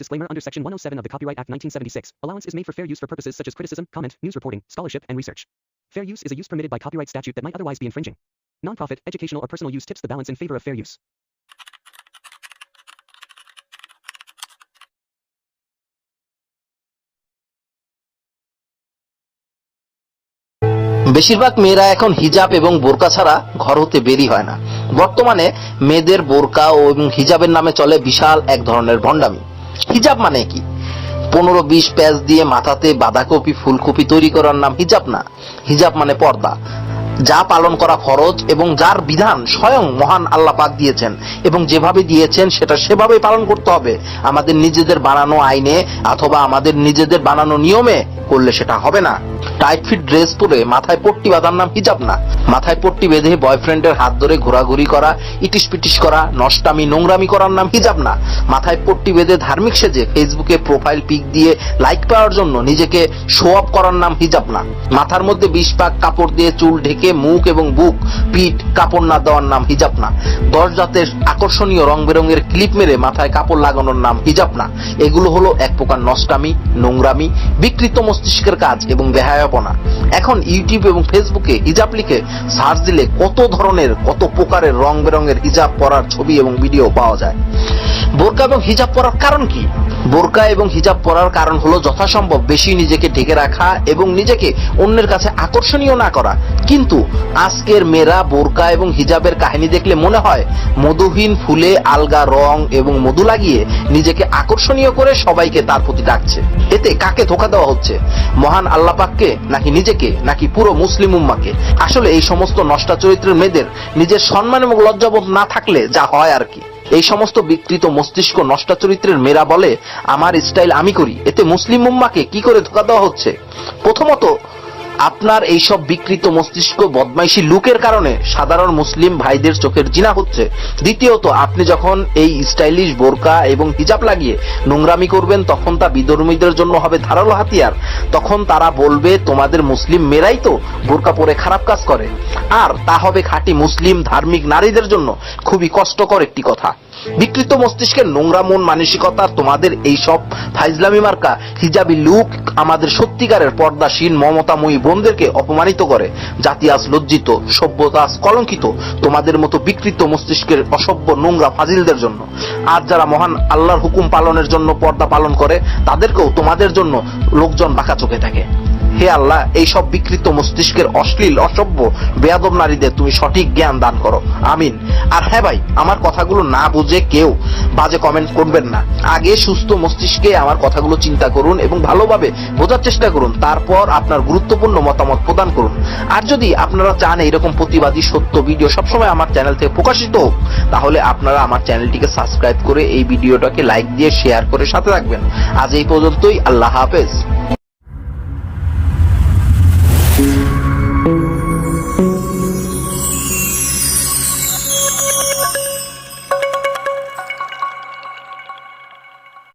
disclaimer under Section 107 of the Copyright Act 1976. Allowance is made for fair use for purposes such as criticism, comment, news reporting, scholarship, and research. Fair use is a use permitted by copyright statute that might otherwise be infringing. Nonprofit, educational, or personal use tips the balance in favor of fair use. বেশিরভাগ মেয়েরা এখন হিজাব এবং বোরকা ছাড়া ঘর হতে বেরি হয় না বর্তমানে মেয়েদের বোরকা ও এবং হিজাবের নামে চলে বিশাল এক ধরনের ভণ্ডামি হিজাব মানে কি? পনেরো বিশ প্যাচ দিয়ে মাথাতে বাঁধাকপি, ফুলকপি তৈরি করার নাম হিজাব না? হিজাব মানে পর্দা। যা পালন করা ফরজ এবং যার বিধান স্বয়ং মহান আল্লাহ পাক দিয়েছেন এবং যেভাবে দিয়েছেন সেটা সেভাবে পালন করতে হবে। আমাদের নিজেদের বানানো আইনে অথবা আমাদের নিজেদের বানানো নিয়মে করলে সেটা হবে না। টাইট ফিট ড্রেস পরে মাথায় পট্টি বাঁধার নাম হিজাব না। মাথায় পট্টি বেঁধে বয়ফ্রেন্ডের হাত ধরে ঘোরাঘুরি করা ইটিস পিটিস করা, নষ্টামি নোংরামি করার নাম হিজাব না। মাথায় পট্টি বেঁধে ধার্মিক সেজে ফেসবুকে প্রোফাইল পিক দিয়ে লাইক পাওয়ার জন্য নিজেকে শো অফ করার নাম হিজাব না। মাথার মধ্যে বিশ পাক কাপড় দিয়ে চুল ঢেকে মুখ এবং বুক, পিঠ, কাপড় না দেওয়ার নাম হিজাব না। দশ জাতের আকর্ষণীয় রং বেরঙের ক্লিপ মেরে মাথায় কাপড় লাগানোর নাম হিজাব না। এগুলো হলো এক প্রকার নষ্টামি, নোংরামি, বিকৃত মস্তিষ্কের কাজ এবং বেহায়াপনা। এখন ইউটিউব এবং ফেসবুকে হিজাব লিখে সার্চ দিলে কত ধরনের, কত প্রকারের রং বেরঙের হিজাব পরার ছবি এবং ভিডিও পাওয়া যায়। বোরকা এবং হিজাব পরার কারণ কি? বোরকা এবং হিজাব পরার কারণ হলো যথাসম্ভব বেশি নিজেকে ঢেকে রাখা এবং নিজেকে অন্যের কাছে আকর্ষণীয় না করা। কিন্তু আজকের মেয়েরা বোরকা এবং হিজাবের কাহিনী দেখলে মনে হয় মধুহীন ফুলে আলগা রং এবং মধু লাগিয়ে নিজেকে আকর্ষণীয় করে সবাইকে তার প্রতি ডাকছে। এতে কাকে ধোকা দেওয়া হচ্ছে? মহান আল্লাহ পাককে নাকি নিজেকে, নাকি পুরো মুসলিম উম্মাকে? আসলে এই সমস্ত নষ্টা চরিত্রের মেয়েদের নিজের সম্মান এবং লজ্জাবোধ না থাকলে যা হয় আর কি। এই সমস্ত বিকৃত মস্তিষ্ক নষ্টা চরিত্রের মেয়েরা বলে, আমার স্টাইল আমি করি। এতে মুসলিম উম্মাকে কি করে ধোকা দেওয়া হচ্ছে? প্রথমত আপনার এইসব বিকৃত মস্তিষ্ক বদমাইশি লুকের কারণে সাধারণ মুসলিম ভাইদের চোখের জিনা হচ্ছে। দ্বিতীয়ত, আপনি যখন এই স্টাইলিশ বোরকা এবং হিজাব লাগিয়ে নোংরামি করবেন, তখন তা বিধর্মীদের জন্য হবে ধারালো হাতিয়ার। তখন তারা বলবে, তোমাদের মুসলিম মেয়েরাই তো বোরকা পরে খারাপ কাজ করে। আর তা হবে খাঁটি মুসলিম ধার্মিক নারীদের জন্য খুবই কষ্টকর একটি কথা। বিকৃত মস্তিষ্কের নোংরা মন মানসিকতা, তোমাদের এই সব ফাইজলামি মার্কা, হিজাবি লুক আমাদের সত্যিকারের পর্দাসীন মমতাময়ী বোনদেরকে অপমানিত করে। জাতি আজ লজ্জিত, সভ্যতা আজ কলঙ্কিত, তোমাদের মতো বিকৃত মস্তিষ্কের অসভ্য, নোংরা ফাজিলদের জন্য। আজ যারা মহান আল্লাহর হুকুম পালনের জন্য পর্দা পালন করে, তাদেরকেও তোমাদের জন্য লোকজন বাঁকা চোখে থাকে। হে আল্লাহ এই সব বিকৃত মস্তিষ্কের অশ্লীল, অসভ্য, বেয়াদব নারীদের তুমি সঠিক জ্ঞান দান করো। আমিন। আর হ্যাঁ ভাই, আমার কথাগুলো না বুঝে কেউ বাজে কমেন্ট করবেন না। আগে সুস্থ মস্তিষ্কে আমার কথাগুলো চিন্তা করুন এবং ভালোভাবে বোঝার চেষ্টা করুন। তারপর আপনার গুরুত্বপূর্ণ মতামত প্রদান করুন। আর যদি আপনারা চান এইরকম প্রতিবাদী, সত্য ভিডিও সবসময় আমার চ্যানেল থেকে প্রকাশিত হোক, তাহলে আপনারা আমার চ্যানেলটিকে সাবস্ক্রাইব করে এই ভিডিওটাকে লাইক দিয়ে শেয়ার করে সাথে রাখবেন আজ এই পর্যন্তই। আল্লাহ হাফেজ।